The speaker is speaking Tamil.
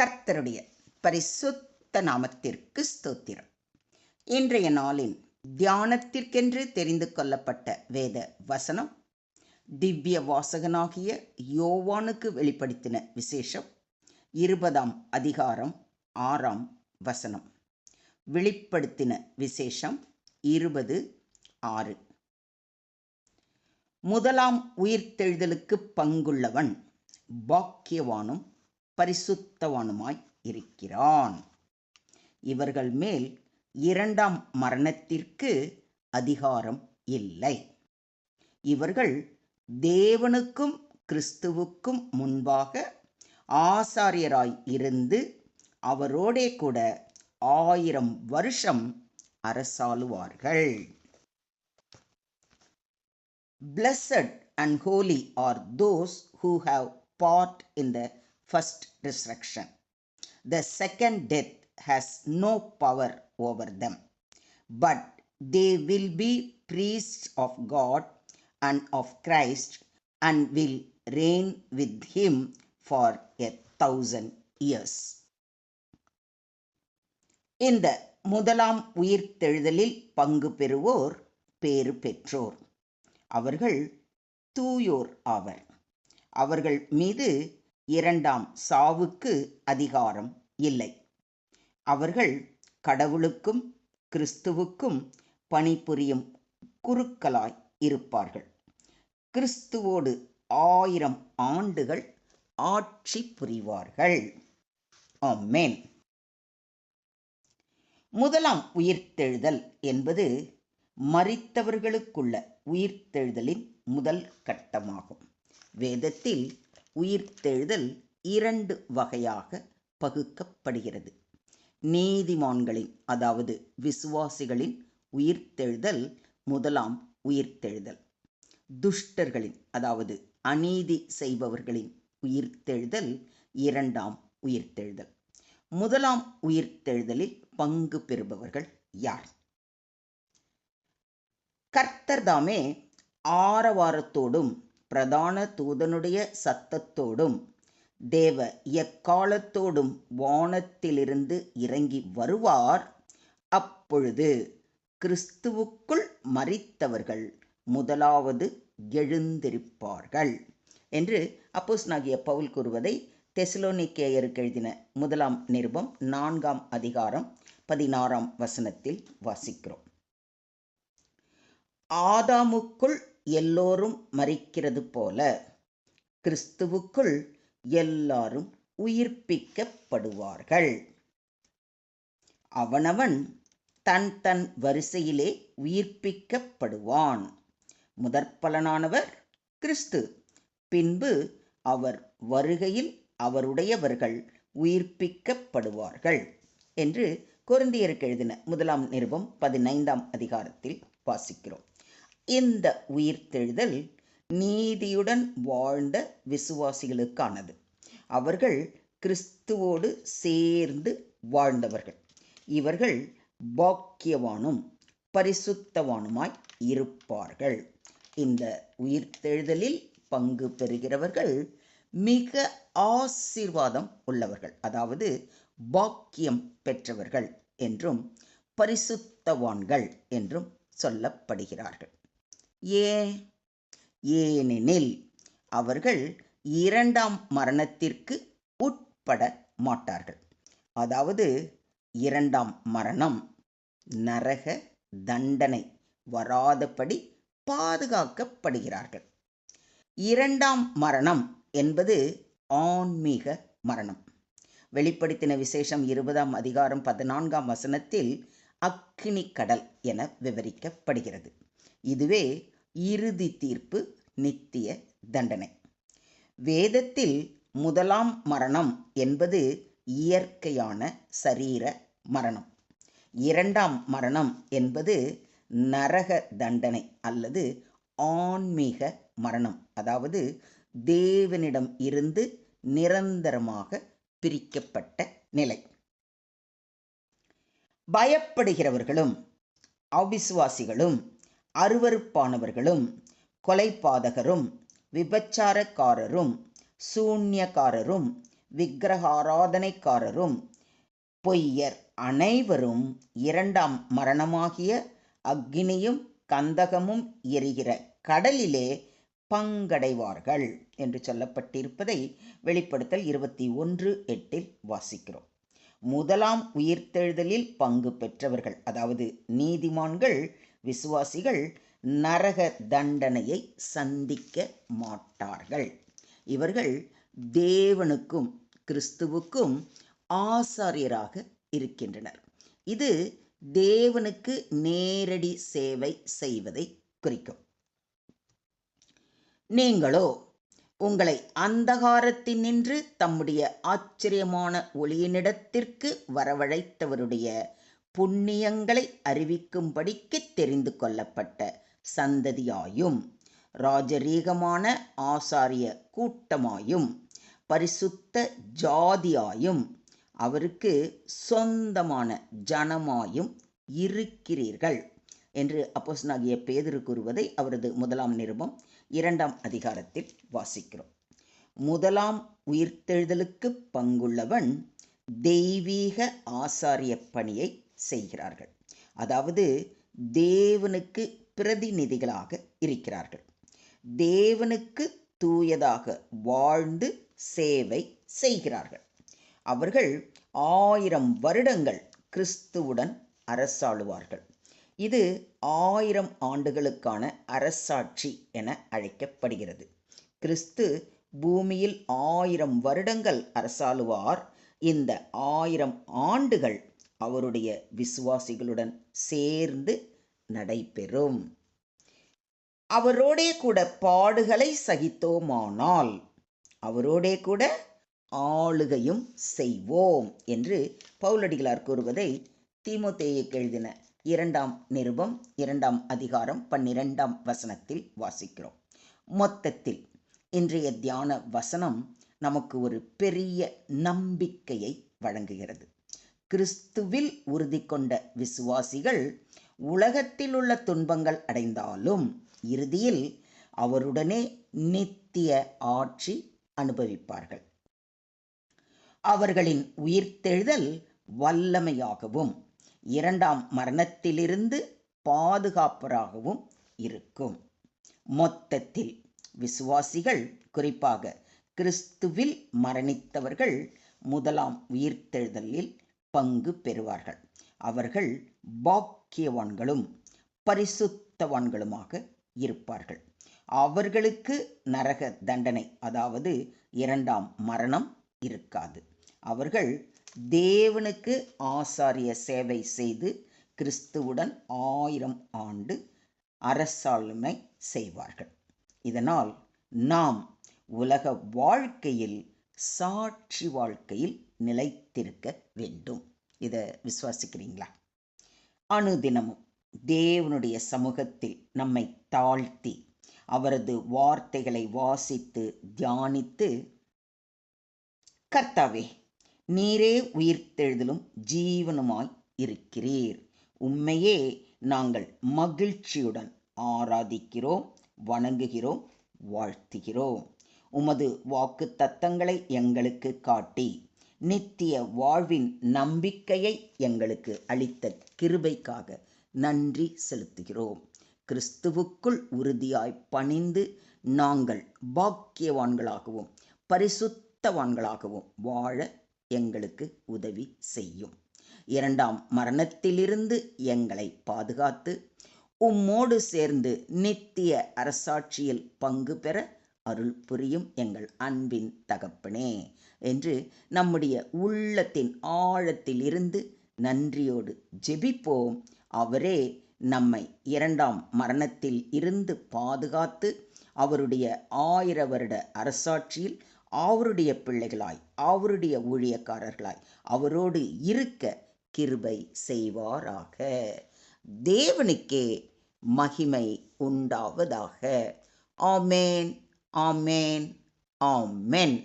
கர்த்தருடைய பரிசுத்த நாமத்திற்கு ஸ்தோத்திரம். இன்றைய நாளின் தியானத்திற்கென்று தெரிந்து கொள்ளப்பட்ட வேத வசனம் திவ்ய வாசகனாகிய யோவானுக்கு வெளிப்படுத்தின விசேஷம் இருபதாம் அதிகாரம் ஆறாம் வசனம். வெளிப்படுத்தின விசேஷம் இருபது ஆறு. முதலாம் உயிர்த்தெழுதலுக்கு பங்குள்ளவன் பாக்கியவானும் பரிசுத்தவானுமாய் இருக்கிறான். இவர்கள் மேல் இரண்டாம் மரணத்திற்கு அதிகாரம் இல்லை. இவர்கள் தேவனுக்கும் கிறிஸ்துவுக்கும் முன்பாக ஆசாரியராய் இருந்து அவரோடே கூட ஆயிரம் வருஷம் அரசாளுவார்கள். Blessed and holy are those who have part in the first resurrection. The second death has no power over them, but they will be priests of God and of Christ and will reign with him for a thousand years. இந்த முதலாம் உயிர்த்தெழுதலில் பங்கு பெறுவோர் பேறு பெற்றோர் அவர்கள் தூயோர் ஆவர் அவர்கள் மீது இரண்டாம் சாவுக்கு அதிகாரம் இல்லை. அவர்கள் கடவுளுக்கும் கிறிஸ்துவுக்கும் பணிபுரியும் குருக்களாய் இருப்பார்கள். கிறிஸ்துவோடு ஆயிரம் ஆண்டுகள் ஆட்சி புரிவார்கள். ஆமேன். முதலாம் உயிர்த்தெழுதல் என்பது மறித்தவர்களுக்குள்ள உயிர்த்தெழுதலின் முதல் கட்டமாகும். வேதத்தில் உயிர்த்தெழுதல் இரண்டு வகையாக பகுக்கப்படுகிறது. நீதிமான்களின் அதாவது விசுவாசிகளின் உயிர்த்தெழுதல் முதலாம் உயிர்த்தெழுதல். துஷ்டர்களின் அதாவது அநீதி செய்பவர்களின் உயிர்த்தெழுதல் இரண்டாம் உயிர்த்தெழுதல். முதலாம் உயிர்த்தெழுதலில் பங்கு பெறுபவர்கள் யார்? கர்த்தர்தாமே ஆரவாரத்தோடும் பிரதான தூதனுடைய சத்தத்தோடும் தேவ எக்காலத்தோடும் வானத்திலிருந்து இறங்கி வருவார். அப்பொழுது கிறிஸ்துவுக்குள் மறித்தவர்கள் முதலாவது எழுந்திருப்பார்கள் என்று அப்போஸ் நாகிய பவுல் கூறுவதை தெசலோனிக்கேயருக்கு எழுதின முதலாம் நிருபம் நான்காம் அதிகாரம் பதினாறாம் வசனத்தில் வாசிக்கிறோம். ஆதாமுக்குள் எல்லோரும் மறிக்கிறது போல கிறிஸ்துவுக்குள் எல்லாரும் உயிர்ப்பிக்கப்படுவார்கள். அவனவன் தன் தன் வரிசையிலே உயிர்ப்பிக்கப்படுவான். முதற்பலனானவர் கிறிஸ்து. பின்பு அவர் வருகையில் அவருடையவர்கள் உயிர்ப்பிக்கப்படுவார்கள் என்று குருந்தியருக்கு எழுதின முதலாம் நிருபம் பதினைந்தாம் அதிகாரத்தில் வாசிக்கிறோம். இந்த உயிர்த்தெழுதல் நீதியுடன் வாழ்ந்த விசுவாசிகளுக்கானது. அவர்கள் கிறிஸ்துவோடு சேர்ந்து வாழ்ந்தவர்கள். இவர்கள் பாக்கியவானும் பரிசுத்தவானுமாய் இருப்பார்கள். இந்த உயிர்த்தெழுதலில் பங்கு பெறுகிறவர்கள் மிக ஆசீர்வாதம் உள்ளவர்கள். அதாவது பாக்கியம் பெற்றவர்கள் என்றும் பரிசுத்தவான்கள் என்றும் சொல்லப்படுகிறார்கள். ஏன் ஏனெனில் அவர்கள் இரண்டாம் மரணத்திற்கு உட்பட மாட்டார்கள். அதாவது இரண்டாம் மரணம் நரக தண்டனை வராதபடி பாதுகாக்கப்படுகிறார்கள். இரண்டாம் மரணம் என்பது ஆன்மீக மரணம். வெளிப்படுத்தின விசேஷம் இருபதாம் அதிகாரம் பதினான்காம் வசனத்தில் அக்கினி கடல் என விவரிக்கப்படுகிறது. இதுவே இறுதி தீர்ப்பு நித்திய தண்டனை. வேதத்தில் முதலாம் மரணம் என்பது இயற்கையான சரீர மரணம். இரண்டாம் மரணம் என்பது நரக தண்டனை அல்லது ஆன்மீக மரணம். அதாவது தேவனிடம் இருந்து நிரந்தரமாக பிரிக்கப்பட்ட நிலை. பயப்படுகிறவர்களும் அவிசுவாசிகளும் அருவருப்பானவர்களும் கொலைபாதகரும் விபச்சாரக்காரரும் சூன்யக்காரரும் விக்கிரகாராதனைக்காரரும் பொய்யர் அனைவரும் இரண்டாம் மரணமாகிய அக்னியும் கந்தகமும் எரிகிற கடலிலே பங்கடைவார்கள் என்று சொல்லப்பட்டிருப்பதை வெளிப்படுத்தல் இருபத்தி ஒன்று எட்டில் வாசிக்கிறோம். முதலாம் உயிர்த்தெழுதலில் பங்கு பெற்றவர்கள் அதாவது நீதிமான்கள் விசுவாசிகள் நரக தண்டனையை சந்திக்க மாட்டார்கள். இவர்கள் தேவனுக்கும் கிறிஸ்துவுக்கும் ஆசாரியராக இருக்கின்றனர். இது தேவனுக்கு நேரடி சேவை செய்வதை குறிக்கும். நீங்களோ உங்களை அந்தகாரத்தினின்று தம்முடைய ஆச்சரியமான ஒளியினிடத்திற்கு வரவழைத்தவருடைய புண்ணியங்களை அறிவிக்கும்படிக்கு தெரிந்து கொள்ளப்பட்ட சந்ததியாயும் ராஜரீகமான ஆசாரிய கூட்டமாயும் பரிசுத்த ஜாதியாயும் அவருக்கு சொந்தமான ஜனமாயும் இருக்கிறீர்கள் என்று அப்போசனாகிய பேதுரு கூறுவதை அவரது முதலாம் நிருபம் இரண்டாம் அதிகாரத்தில் வாசிக்கிறோம். முதலாம் உயிர்த்தெழுதலுக்கு பங்குள்ளவன் தெய்வீக ஆசாரிய பணியை செய்கிறார்கள். அதாவது தேவனுக்கு பிரதிநிதிகளாக இருக்கிறார்கள். தேவனுக்கு தூயதாக வாழ்ந்து சேவை செய்கிறார்கள். அவர்கள் ஆயிரம் வருடங்கள் கிறிஸ்துவுடன் அரசாளுவார்கள். இது ஆயிரம் ஆண்டுகளுக்கான அரசாட்சி என அழைக்கப்படுகிறது. கிறிஸ்து பூமியில் ஆயிரம் வருடங்கள் அரசாளுவார். இந்த ஆயிரம் ஆண்டுகள் அவருடைய விசுவாசிகளுடன் சேர்ந்து நடைபெறும். அவரோடே கூட பாடுகளை சகித்தோமானால் அவரோடே கூட ஆளுகையும் செய்வோம் என்று பவுலடிகளார் கூறுவதை தீமோத்தேயுக்கு எழுதின இரண்டாம் நிருபம் இரண்டாம் அதிகாரம் பன்னிரெண்டாம் வசனத்தில் வாசிக்கிறோம். மொத்தத்தில் இன்றைய தியான வசனம் நமக்கு ஒரு பெரிய நம்பிக்கையை வழங்குகிறது. கிறிஸ்துவில் உறுதி கொண்ட விசுவாசிகள் உலகத்தில் உள்ள துன்பங்கள் அடைந்தாலும் இறுதியில் அவருடனே நித்திய ஆட்சி அனுபவிப்பார்கள். அவர்களின் உயிர்த்தெழுதல் வல்லமையாகவும் இரண்டாம் மரணத்திலிருந்து பாதுகாப்பராகவும் இருக்கும். மொத்தத்தில் விசுவாசிகள் குறிப்பாக கிறிஸ்துவில் மரணித்தவர்கள் முதலாம் உயிர்த்தெழுதலில் பங்கு பெறுவார்கள். அவர்கள் பாக்கியவான்களும் பரிசுத்தவான்களுமாக இருப்பார்கள். அவர்களுக்கு நரக தண்டனை அதாவது இரண்டாம் மரணம் இருக்காது. அவர்கள் தேவனுக்கு ஆசாரிய சேவை செய்து கிறிஸ்துவுடன் ஆயிரம் ஆண்டு அரசாளுமை செய்வார்கள். இதனால் நாம் உலக வாழ்க்கையில் சாட்சி வாழ்க்கையில் நிலைத்திருக்க வேண்டும். இதை விசுவாசிக்கிறீங்களா? அனுதினமும் தேவனுடைய சமூகத்தில் நம்மை தாழ்த்தி அவரது வார்த்தைகளை வாசித்து தியானித்து கர்த்தாவே நீரே உயிர்த்தெழுதலும் ஜீவனுமாய் இருக்கிறீர். உண்மையே நாங்கள் மகிழ்ச்சியுடன் ஆராதிக்கிறோம் வணங்குகிறோம் வாழ்த்துகிறோம். உமது வாக்கு தத்தங்களை எங்களுக்கு காட்டி நித்திய வாழ்வின் நம்பிக்கையை எங்களுக்கு அளித்த கிருபைக்காக நன்றி செலுத்துகிறோம். கிறிஸ்துவுக்குள் உறுதியாய் பணிந்து நாங்கள் பாக்கியவான்களாகவும் பரிசுத்தவான்களாகவும் வாழ எங்களுக்கு உதவி செய்யும். இரண்டாம் மரணத்திலிருந்து எங்களை பாதுகாத்து உம்மோடு சேர்ந்து நித்திய அரசாட்சியில் பங்கு பெற அருள் புரியும் எங்கள் அன்பின் தகப்பனே என்று நம்முடைய உள்ளத்தின் ஆழத்தில் இருந்து நன்றியோடு ஜெபிப்போம். அவரே நம்மை இரண்டாம் மரணத்தில் இருந்து பாதுகாத்து அவருடைய ஆயிர வருட அரசாட்சியில் அவருடைய பிள்ளைகளாய் அவருடைய ஊழியக்காரர்களாய் அவரோடு இருக்க கிருபை செய்வாராக. தேவனுக்கே மகிமை உண்டாவதாக. ஆமேன். ஆமேன் ஆமென்